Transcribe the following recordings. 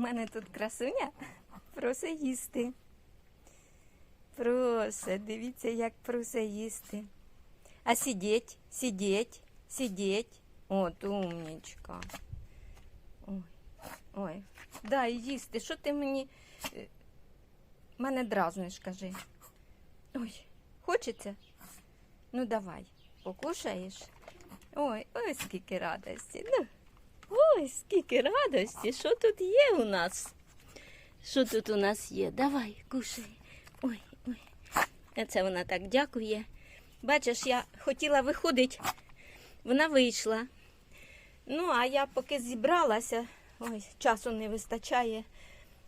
мене тут красуня просить їсти. Просить, дивіться, як просить їсти. А сидіть, сидіть, сидіть. От умнічка. Ой, ой. Дай їсти. Що ти мені е, мене дразниш, кажи. Ой, хочеться? Ну давай, покушаєш. Ой, ой, скільки радості. Ну, ой, скільки радості. Що тут є у нас? Що тут у нас є? Давай, кушай. Ой, ой. Це вона так дякує. Бачиш, я хотіла виходити, вона вийшла. Ну, а я поки зібралася, ой, часу не вистачає.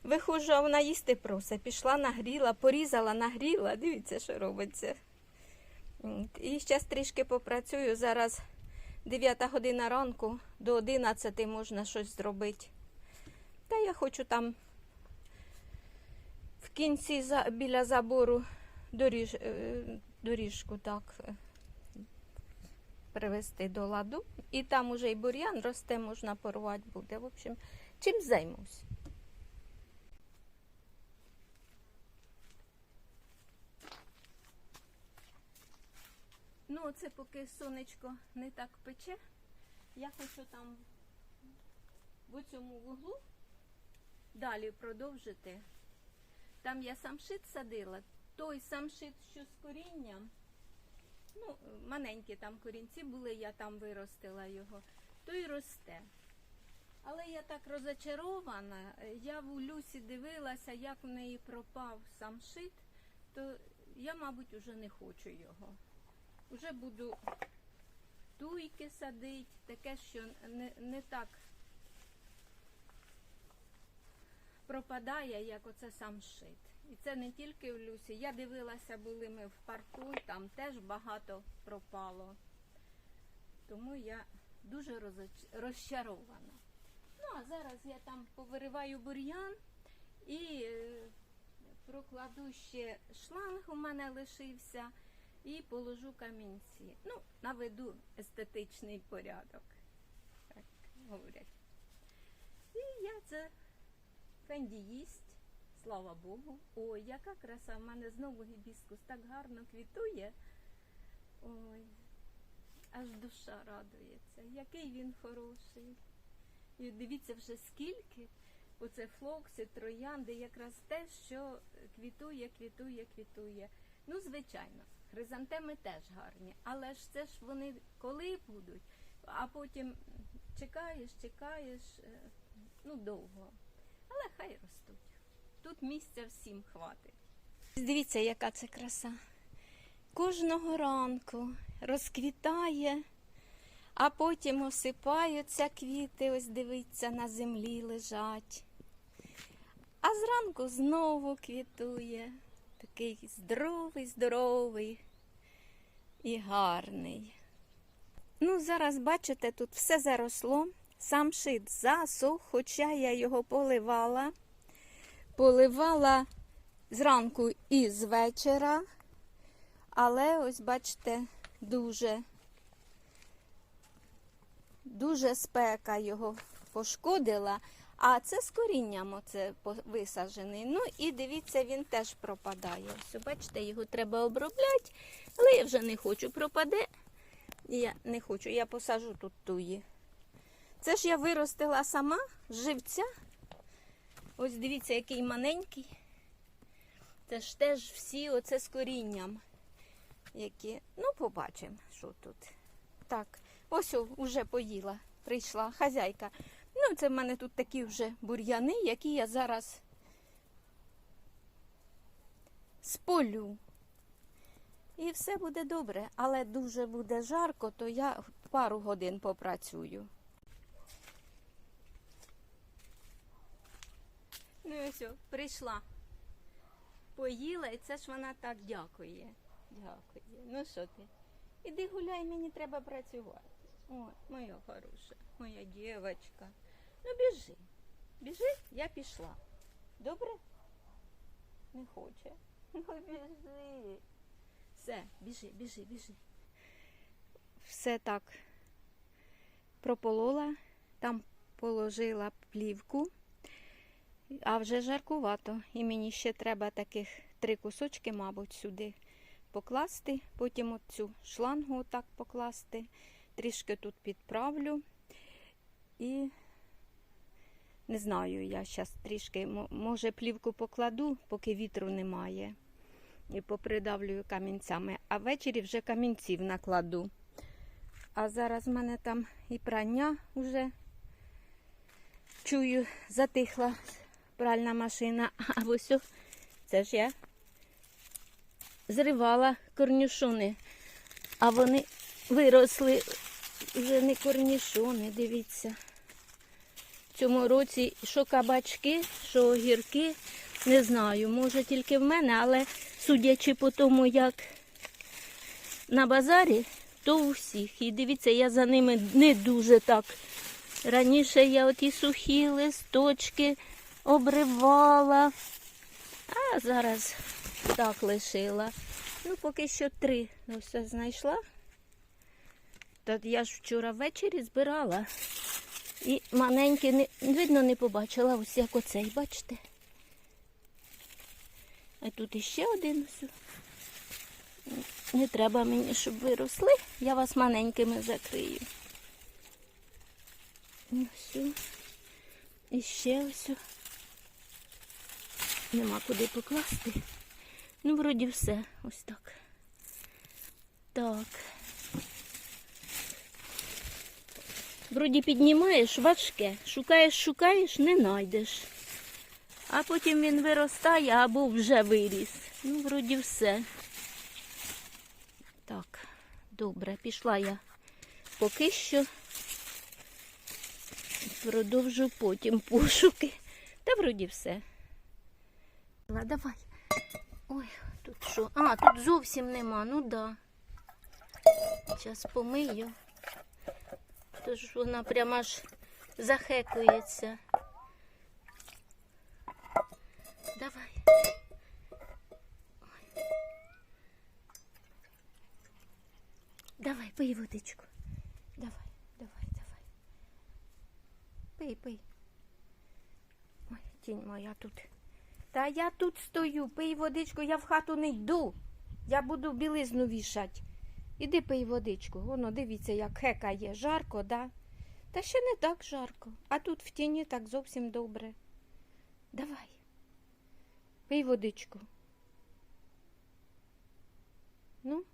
Виходжу, а вона їсти просить. Пішла, нагріла, порізала, нагріла. Дивіться, що робиться. І зараз трішки попрацюю. Зараз 9 година ранку, до 11 можна щось зробити. Та я хочу там в кінці за, біля забору доріж, е, доріжку так е, привести до ладу. І там уже і бур'ян росте, можна порвати буде. В общем, чим займусь. Ну, оце поки сонечко не так пече. Я хочу там в цьому вуглу далі продовжити. Там я самшит садила, той самшит, що з корінням. Ну, маленькі там корінці були, я там виростила його, той росте. Але я так розочарована, я в Люсі дивилася, як в неї пропав самшит, то я, мабуть, уже не хочу його. Уже буду туйки садити, таке, що не, не так пропадає, як оце сам шит. І це не тільки в Люсі. Я дивилася, були ми в парку, там теж багато пропало. Тому я дуже розчарована. Ну, а зараз я там повириваю бур'ян і е, прокладу ще шланг у мене лишився і положу камінці. Ну, наведу естетичний порядок, так говорять. І я це Фенді слава Богу. Ой, яка краса, в мене знову гібіскус так гарно квітує. Ой, аж душа радується, який він хороший. І дивіться вже скільки. Оце флокси, троянди, якраз те, що квітує, квітує, квітує. Ну, звичайно, хризантеми теж гарні, але ж це ж вони коли будуть, а потім чекаєш, чекаєш, е, ну довго. Але хай ростуть. Тут місця всім хватить. Дивіться, яка це краса. Кожного ранку розквітає, а потім осипаються квіти, ось дивіться, на землі лежать. А зранку знову квітує. Такий здоровий, здоровий і гарний. Ну, зараз, бачите, тут все заросло. Сам шит засох, хоча я його поливала. Поливала зранку і з вечора. Але ось, бачите, дуже, дуже спека його пошкодила. А це з корінням оце висаджений. Ну і дивіться, він теж пропадає. Ось, бачите, його треба обробляти, але я вже не хочу, пропаде. Я не хочу, я посажу тут туї. Це ж я виростила сама з живця. Ось дивіться, який маленький. Це ж теж всі оце з корінням. Які... Ну, побачимо, що тут. Так, ось уже поїла. Прийшла хазяйка. Ну, це в мене тут такі вже бур'яни, які я зараз сполю. І все буде добре, але дуже буде жарко, то я пару годин попрацюю. Ну і все, прийшла. Поїла, і це ж вона так дякує. Дякує. Ну що ти? Іди гуляй, мені треба працювати. О, моя хороша, моя дівчинка. Ну біжи. Біжи, я пішла. Добре? Не хоче. Ну біжи. Все, біжи, біжи, біжи. Все так прополола, там положила плівку. А вже жаркувато. І мені ще треба таких три кусочки, мабуть, сюди покласти. Потім оцю шлангу отак покласти. Трішки тут підправлю. І не знаю, я зараз трішки, може, плівку покладу, поки вітру немає. І попридавлюю камінцями. А ввечері вже камінців накладу. А зараз в мене там і прання вже чую, затихла пральна машина. А ось це ж я зривала корнюшони, а вони виросли вже не корнішони, дивіться. Цьому році що кабачки, що огірки, не знаю, може тільки в мене, але судячи по тому, як на базарі, то у всіх. І дивіться, я за ними не дуже так. Раніше я оті сухі листочки обривала, а зараз так лишила. Ну, поки що три ось я знайшла. Та я ж вчора ввечері збирала. І маленькі, не, видно, не побачила, ось як оцей, бачите? А тут іще один. Не треба мені, щоб виросли. Я вас маленькими закрию. Ось. І ще ось. Нема куди покласти. Ну, вроді все. Ось так. Так. Вроді піднімаєш важке, шукаєш, шукаєш, не знайдеш. А потім він виростає або вже виріс. Ну, вроді все. Так, добре, пішла я поки що. Продовжу потім пошуки. Та вроді все. Давай. Ой, тут що? А, тут зовсім нема, ну да. Зараз помию. Тож вона прямо аж захекується. Давай. Ой. Давай, пий водичку. Давай, давай, давай. Пий, пий. Ой, тінь моя тут. Та я тут стою, пий водичку, я в хату не йду. Я буду білизну вішати. Іди пий водичку. Воно, дивіться, як хекає. Жарко, да? Та ще не так жарко. А тут в тіні так зовсім добре. Давай. Пий водичку. Ну,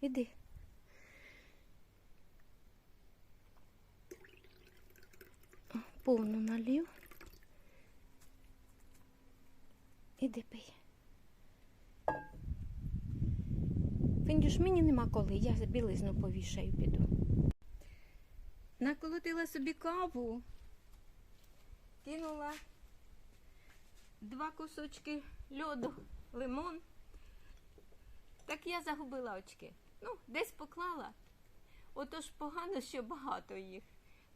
іди. О, Повну налів. Іди пий. Фіндюш, мені нема коли, я білизну повішаю, піду. Наколотила собі каву, кинула два кусочки льоду, лимон. Так я загубила очки. Ну, десь поклала. Отож погано, що багато їх.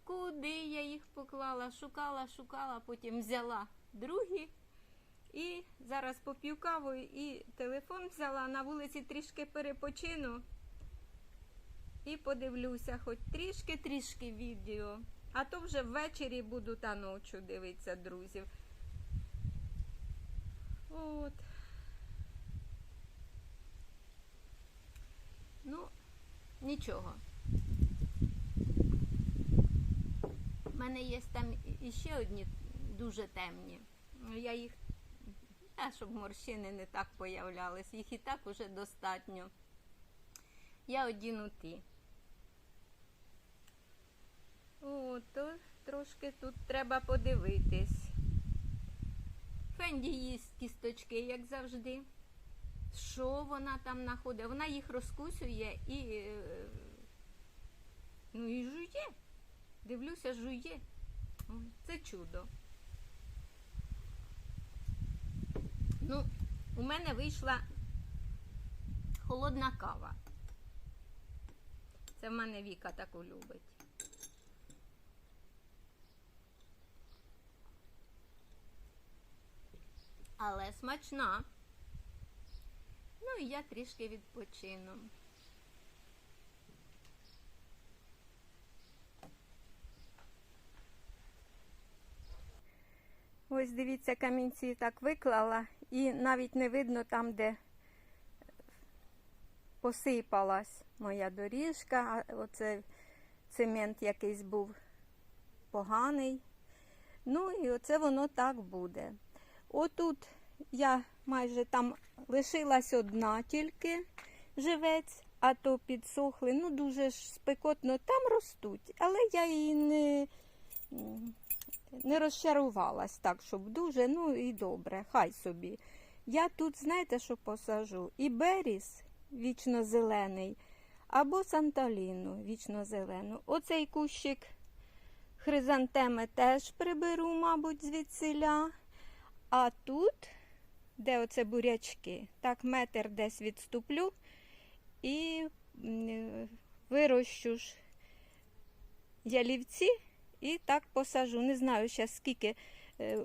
Куди я їх поклала? Шукала, шукала, потім взяла другі. І зараз поп'ю каву і телефон взяла, на вулиці трішки перепочину. І подивлюся, хоч трішки-трішки відео. А то вже ввечері буду та ночі дивитися друзів. От. Ну, нічого. У мене є там іще одні дуже темні. Я їх а щоб морщини не так появлялись, їх і так уже достатньо. Я одіну ті. О, то трошки тут треба подивитись. Фенді їсть кісточки, як завжди. Що вона там знаходить? Вона їх розкусує і. е, Ну і жує. Дивлюся, жує. Це чудо. Ну, у мене вийшла холодна кава. Це в мене Віка таку любить. Але смачна. Ну і я трішки відпочину. Ось дивіться, камінці так виклала, і навіть не видно там, де посипалась моя доріжка. Оце цемент якийсь був поганий. Ну і оце воно так буде. Отут я майже там лишилась одна тільки живець, а то підсохли. Ну, дуже ж спекотно там ростуть, але я її не, не розчарувалась так, щоб дуже, ну і добре, хай собі. Я тут, знаєте, що посажу? І беріс вічно зелений, або санталіну вічно зелену. Оцей кущик хризантеми теж приберу, мабуть, звідсиля. А тут, де оце бурячки, так метр десь відступлю і вирощу ж ялівці і так посажу. Не знаю ще скільки е,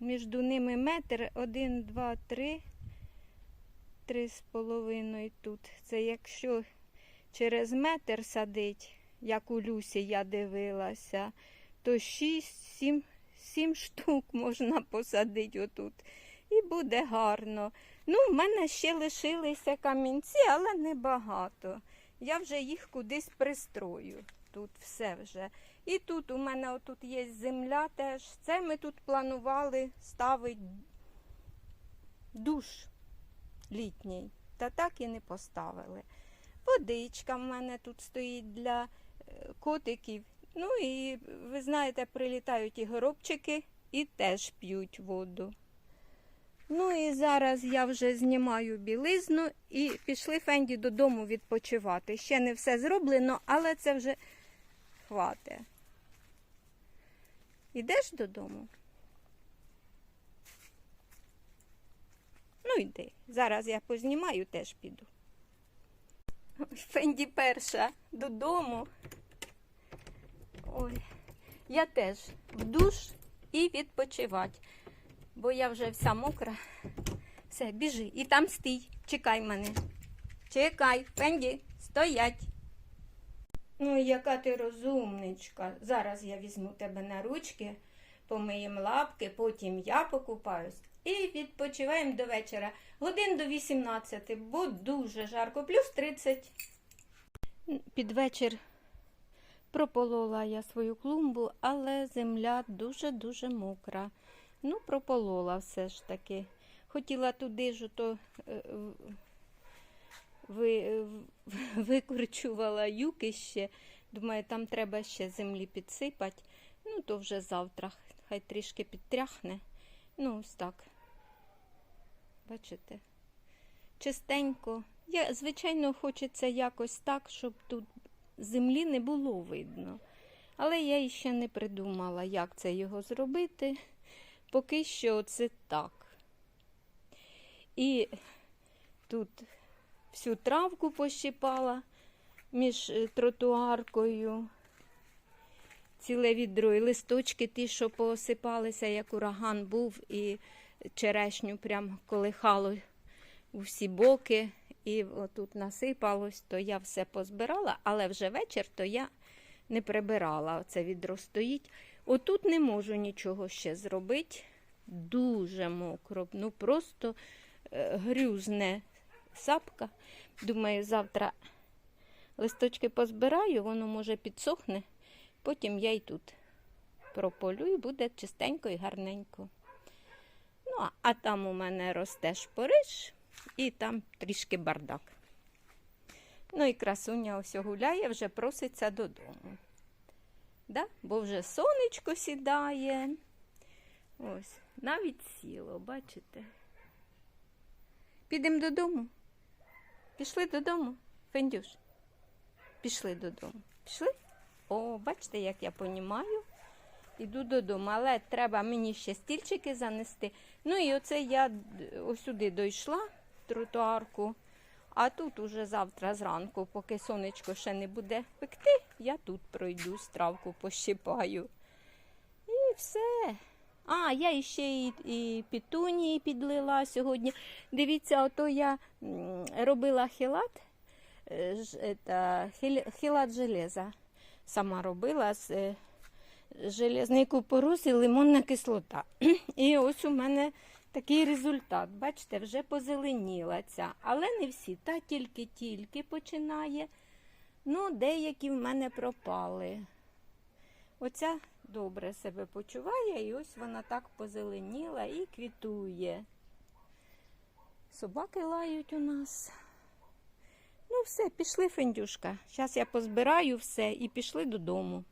між ними метр, один, два, три, три з половиною тут. Це якщо через метр садить, як у Люсі я дивилася, то 6-7 сім штук можна посадити отут. І буде гарно. Ну, в мене ще лишилися камінці, але небагато. Я вже їх кудись пристрою. Тут все вже. І тут у мене отут є земля теж. Це ми тут планували ставити душ літній. Та так і не поставили. Водичка в мене тут стоїть для е, котиків. Ну і ви знаєте, прилітають і горобчики і теж п'ють воду. Ну і зараз я вже знімаю білизну і пішли Фенді додому відпочивати. Ще не все зроблено, але це вже хватить. Ідеш додому? Ну йди. Зараз я познімаю, теж піду. Фенді перша додому. Ой, я теж в душ і відпочивати, бо я вже вся мокра. Все, біжи. І там стій. Чекай мене. Чекай, Фенді, стоять. Ну, яка ти розумничка. Зараз я візьму тебе на ручки, помиємо лапки, потім я покупаюсь і відпочиваємо до вечора. Годин до 18, бо дуже жарко, плюс 30. Під вечір прополола я свою клумбу, але земля дуже-дуже мокра. Ну, прополола все ж таки. Хотіла туди ж то е, ви, викорчувала юки ще. Думаю, там треба ще землі підсипати. Ну, то вже завтра. Хай трішки підтряхне. Ну, ось так. Бачите? Чистенько. Я, звичайно, хочеться якось так, щоб тут землі не було видно. Але я іще не придумала, як це його зробити. Поки що це так. І тут всю травку пощипала між е, тротуаркою. Ціле відро і листочки ті, що посипалися, як ураган був, і черешню прям колихало у всі боки. І отут насипалось, то я все позбирала, але вже вечір то я не прибирала. Оце відро стоїть. Отут не можу нічого ще зробити. Дуже мокро. Ну просто е, грюзне сапка. Думаю, завтра листочки позбираю, воно може підсохне. Потім я й тут прополю і буде чистенько і гарненько. Ну, а- там у мене росте шпориш і там трішки бардак. Ну і красуня ось гуляє, вже проситься додому. Да? Бо вже сонечко сідає. Ось, навіть сіло, бачите? Підемо додому. Пішли додому, Фендюш. Пішли додому. Пішли? О, бачите, як я понімаю. Іду додому, але треба мені ще стільчики занести. Ну і оце я ось сюди дійшла, тротуарку, а тут уже завтра зранку, поки сонечко ще не буде пекти, я тут пройду, травку пощипаю. І все. А, я іще і, і пітунії підлила сьогодні. Дивіться, ото я робила хілат, е, хілат железа. Сама робила з е, железний купорос і лимонна кислота. І ось у мене такий результат. Бачите, вже позеленіла ця. Але не всі. Та тільки-тільки починає. Ну, деякі в мене пропали. Оця добре себе почуває, і ось вона так позеленіла і квітує. Собаки лають у нас. Ну, все, пішли, Фендюшка. Зараз я позбираю все і пішли додому.